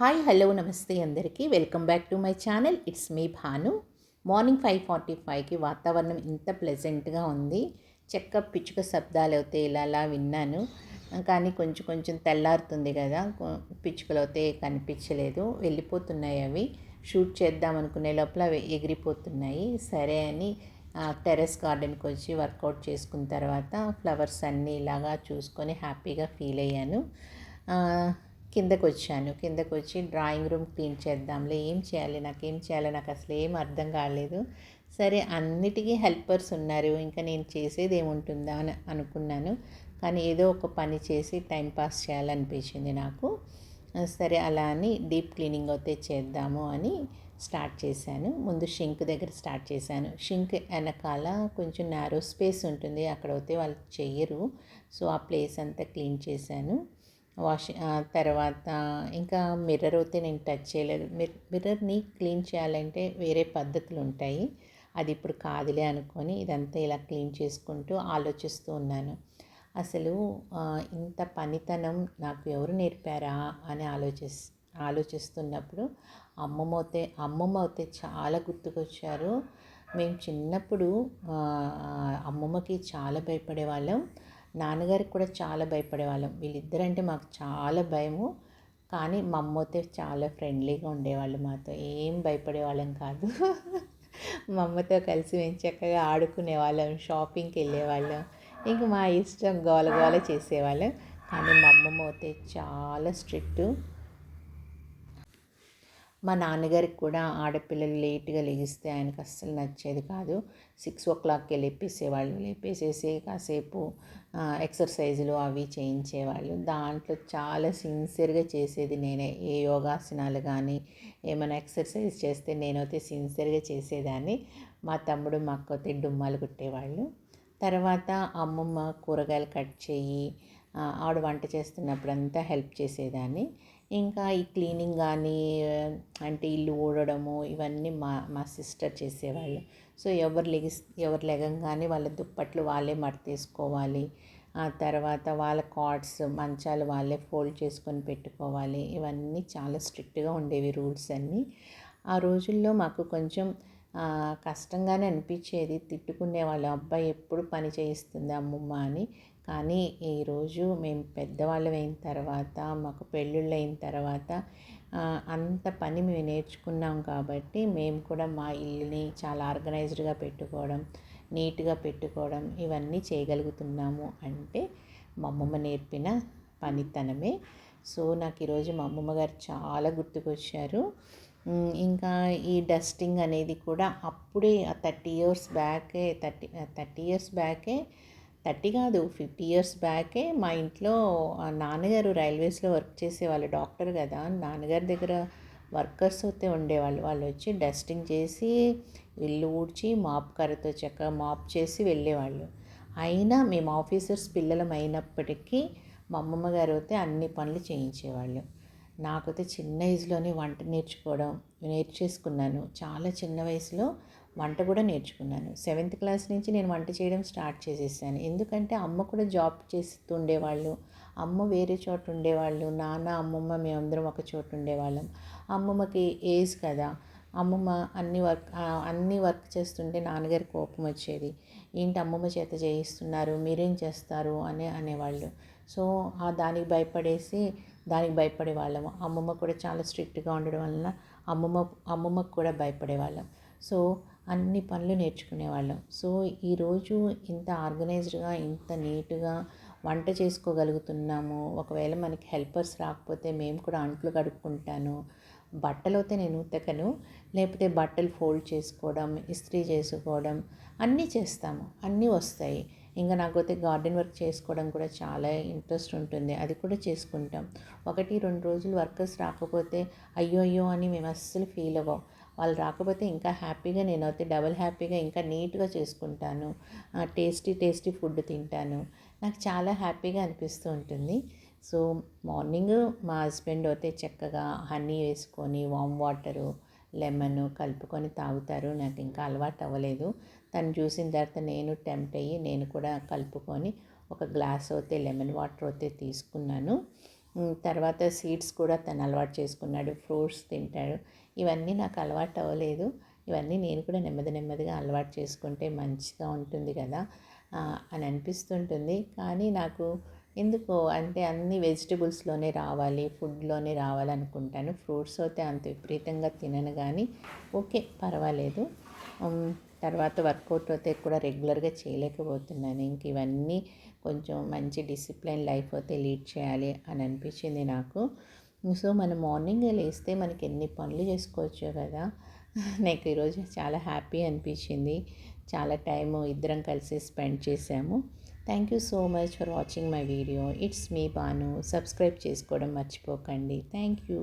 Hi hello నమస్తే అందరికీ. Welcome back to my channel. It's me Bhanu. Morning five forty ఫైవ్కి వాతావరణం ఇంత ప్లెజెంట్గా ఉంది. చెక్క పిచ్చుక శబ్దాలు అయితే ఇలా అలా విన్నాను. కానీ కొంచెం కొంచెం తెల్లారుతుంది కదా. పిచ్చుకలు అయితే కనిపించలేదు. వెళ్ళిపోతున్నాయి అవి. షూట్ చేద్దాం అనుకునే లోపల అవి ఎగిరిపోతున్నాయి. సరే అని టెరెస్ టెర్రస్ గార్డెన్కి వచ్చి వర్కౌట్ చేసుకున్న తర్వాత ఫ్లవర్స్ అన్నీ ఇలాగా చూసుకొని హ్యాపీగా ఫీల్ అయ్యాను. కిందకు వచ్చాను కిందకు వచ్చి డ్రాయింగ్ రూమ్ క్లీన్ చేద్దాంలే ఏం చేయాలి నాకు ఏం చేయాలి నాకు అసలు ఏం అర్థం కాలేదు. సరే అన్నిటికీ హెల్పర్స్ ఉన్నారు ఇంకా నేను చేసేది ఏముంటుందా అని అనుకున్నాను. కానీ ఏదో ఒక పని చేసి టైం పాస్ చేయాలనిపించింది నాకు. సరే అలా అని డీప్ క్లీనింగ్ అయితే చేద్దాము అని స్టార్ట్ చేశాను. ముందు షింక్ దగ్గర స్టార్ట్ చేశాను. షింక్ వెనకాల కొంచెం నారో స్పేస్ ఉంటుంది అక్కడ అయితే వాళ్ళు చెయ్యరు సో ఆ ప్లేస్ అంతా క్లీన్ చేశాను. వాష్ తర్వాత ఇంకా మిర్రర్ అయితే నేను టచ్ చేయలేదు. మిర్ మిర్రర్ని క్లీన్ చేయాలంటే వేరే పద్ధతులు ఉంటాయి. అది ఇప్పుడు కాదులే అనుకొని ఇదంతా ఇలా క్లీన్ చేసుకుంటూ ఆలోచిస్తూ ఉన్నాను. అసలు ఇంత పనితనం నాకు ఎవరు నేర్పారా అని ఆలోచిస్ ఆలోచిస్తున్నప్పుడు అమ్మమ్మ అయితే అమ్మమ్మ అయితే చాలా గుర్తుకొచ్చారు. మేము చిన్నప్పుడు అమ్మమ్మకి చాలా భయపడేవాళ్ళం. నాన్నగారికి కూడా చాలా భయపడేవాళ్ళం. వీళ్ళిద్దరంటే మాకు చాలా భయము. కానీ మా అమ్మ చాలా ఫ్రెండ్లీగా ఉండేవాళ్ళు మాతో. ఏం భయపడేవాళ్ళం కాదు. మా అమ్మతో కలిసి మేము చక్కగా ఆడుకునేవాళ్ళం షాపింగ్కి వెళ్ళేవాళ్ళం. ఇంక మా ఇష్టం గోల గోల చేసేవాళ్ళం. కానీ మా అమ్మమ్మ అయితే చాలా స్ట్రిక్ట్. మా నాన్నగారికి కూడా ఆడపిల్లలు లేట్గా లెగిస్తే ఆయనకు అస్సలు నచ్చేది కాదు. సిక్స్ ఓ క్లాక్కి లేపేసేవాళ్ళు. లేపేసేసి కాసేపు ఎక్సర్సైజులు అవి చేయించేవాళ్ళు. దాంట్లో చాలా సిన్సియర్గా చేసేది నేనే. ఏ యోగాసనాలు కానీ ఏమైనా ఎక్సర్సైజ్ చేస్తే నేనైతే సిన్సియర్గా చేసేదాన్ని. మా తమ్ముడు మా అక్క అయితే డుమ్మాలు కుట్టేవాళ్ళు. తర్వాత అమ్మమ్మ కూరగాయలు కట్ చేయి ఆవిడ వంట చేస్తున్నప్పుడు అంతా హెల్ప్ చేసేదాన్ని. ఇంకా ఈ క్లీనింగ్ కానీ అంటే ఇల్లు ఊడడము ఇవన్నీ మా మా సిస్టర్ చేసేవాళ్ళు. సో ఎవరు లెగిస్ ఎవరు లెగంగానే వాళ్ళ దుప్పట్లు వాళ్ళే మడతేసుకోవాలి. ఆ తర్వాత వాళ్ళ కార్డ్స్ మంచాలు వాళ్ళే ఫోల్డ్ చేసుకొని పెట్టుకోవాలి. ఇవన్నీ చాలా స్ట్రిక్ట్గా ఉండేవి రూల్స్ అన్నీ. ఆ రోజుల్లో మాకు కొంచెం కష్టంగానే అనిపించేది. తిట్టుకునే వాళ్ళ అబ్బాయి ఎప్పుడు పని చేయిస్తుంది అమ్మమ్మ అని. కానీ ఈరోజు మేము పెద్దవాళ్ళం అయిన తర్వాత మాకు పెళ్ళిళ్ళు అయిన తర్వాత అంత పని మేము నేర్చుకున్నాం కాబట్టి మేము కూడా మా ఇల్లుని చాలా ఆర్గనైజ్డ్గా పెట్టుకోవడం నీట్గా పెట్టుకోవడం ఇవన్నీ చేయగలుగుతున్నాము అంటే మా అమ్మమ్మ నేర్పిన పనితనమే. సో నాకు ఈరోజు మా అమ్మమ్మ గారు చాలా గుర్తుకొచ్చారు. ఇంకా ఈ డస్టింగ్ అనేది కూడా అప్పుడే థర్టీ ఇయర్స్ బ్యాకే థర్టీ థర్టీ ఇయర్స్ బ్యాకే థర్టీ కాదు ఫిఫ్టీ ఇయర్స్ బ్యాకే మా ఇంట్లో నాన్నగారు రైల్వేస్లో వర్క్ చేసేవాళ్ళు డాక్టర్ కదా. నాన్నగారి దగ్గర వర్కర్స్ అయితే ఉండేవాళ్ళు. వాళ్ళు వచ్చి డస్టింగ్ చేసి ఇల్లు ఊడ్చి మాప్ కర్రతో చక్కగా మాప్ చేసి వెళ్ళేవాళ్ళు. అయినా మేము ఆఫీసర్స్ పిల్లలం అయినప్పటికీ మా అమ్మమ్మ గారు అయితే అన్ని పనులు చేయించేవాళ్ళు. నాకైతే చిన్న ఏజ్లోనే వంట నేర్చుకోవడం నేర్చేసుకున్నాను. చాలా చిన్న వయసులో వంట కూడా నేర్చుకున్నాను. సెవెంత్ క్లాస్ నుంచి నేను వంట చేయడం స్టార్ట్ చేసేసాను. ఎందుకంటే అమ్మ కూడా జాబ్ చేస్తూ ఉండేవాళ్ళు అమ్మ వేరే చోట ఉండేవాళ్ళు. నాన్న అమ్మమ్మ మేమందరం ఒక చోట ఉండేవాళ్ళం. అమ్మమ్మకి ఏజ్ కదా. అమ్మమ్మ అన్ని వర్క్ అన్ని వర్క్ చేస్తుంటే నాన్నగారి కోపం వచ్చేది. ఏంటి అమ్మమ్మ చేత చేయిస్తున్నారు? మీరేం చేస్తారు? అని అనేవాళ్ళు. సో ఆ దానికి భయపడేసి దానికి భయపడే వాళ్ళము. అమ్మమ్మ కూడా చాలా స్ట్రిక్ట్గా ఉండడం వలన అమ్మమ్మ అమ్మమ్మకు కూడా భయపడేవాళ్ళం సో అన్ని పనులు నేర్చుకునేవాళ్ళం సో ఈరోజు ఇంత ఆర్గనైజ్డ్గా ఇంత నీట్గా వంట చేసుకోగలుగుతున్నాము. ఒకవేళ మనకి హెల్పర్స్ రాకపోతే మేము కూడా అంట్లు కడుక్కుంటాను. బట్టలు అయితే నేను ఉతకను. లేకపోతే బట్టలు ఫోల్డ్ చేసుకోవడం ఇస్త్రీ చేసుకోవడం అన్నీ చేస్తాము. అన్నీ వస్తాయి. ఇంకా నాకైతే గార్డెన్ వర్క్ చేసుకోవడం కూడా చాలా ఇంట్రెస్ట్ ఉంటుంది. అది కూడా చేసుకుంటాం. ఒకటి రెండు రోజులు వర్కర్స్ రాకపోతే అయ్యో అయ్యో అని మేము అస్సలు ఫీల్ అవ్వం. వాళ్ళు రాకపోతే ఇంకా హ్యాపీగా నేనైతే డబల్ హ్యాపీగా ఇంకా నీట్గా చేసుకుంటాను. టేస్టీ టేస్టీ ఫుడ్ తింటాను. నాకు చాలా హ్యాపీగా అనిపిస్తూ ఉంటుంది. సో మార్నింగ్ మా హస్బెండ్ అయితే చక్కగా హనీ వేసుకొని వామ్ వాటరు లెమన్ కలుపుకొని తాగుతారు. నాకు ఇంకా అలవాటు అవ్వలేదు తను చూసిన తర్వాత నేను టెంప్ట్ అయ్యి నేను కూడా కలుపుకొని ఒక గ్లాస్ అయితే లెమన్ వాటర్ అయితే తీసుకున్నాను తర్వాత సీడ్స్ కూడా తను అలవాటు చేసుకున్నాడు. ఫ్రూట్స్ తింటాడు. ఇవన్నీ నాకు అలవాటు అవ్వలేదు ఇవన్నీ నేను కూడా నెమ్మది నెమ్మదిగా అలవాటు చేసుకుంటే మంచిగా ఉంటుంది కదా. అని అనిపిస్తుంటుంది. కానీ నాకు ఎందుకో? అంటే అన్ని వెజిటబుల్స్లోనే రావాలి ఫుడ్లోనే రావాలనుకుంటాను. ఫ్రూట్స్ అయితే అంత విపరీతంగా తినను కానీ ఓకే పర్వాలేదు. తర్వాత వర్కౌట్ అయితే కూడా రెగ్యులర్గా చేయలేకపోతున్నాను. ఇంక ఇవన్నీ కొంచెం మంచి డిసిప్లైన్ లైఫ్ అయితే లీడ్ చేయాలి అని అనిపించింది నాకు. సో మనం మార్నింగ్ లేస్తే మనకి ఎన్ని పనులు చేసుకోవచ్చు కదా. నాకు ఈరోజు చాలా హ్యాపీ అనిపించింది. చాలా టైము ఇద్దరం కలిసి స్పెండ్ చేసాము. Thank you so much for watching my video it's me Bhanu subscribe చేసుకోవడం మర్చిపోకండి. Thank you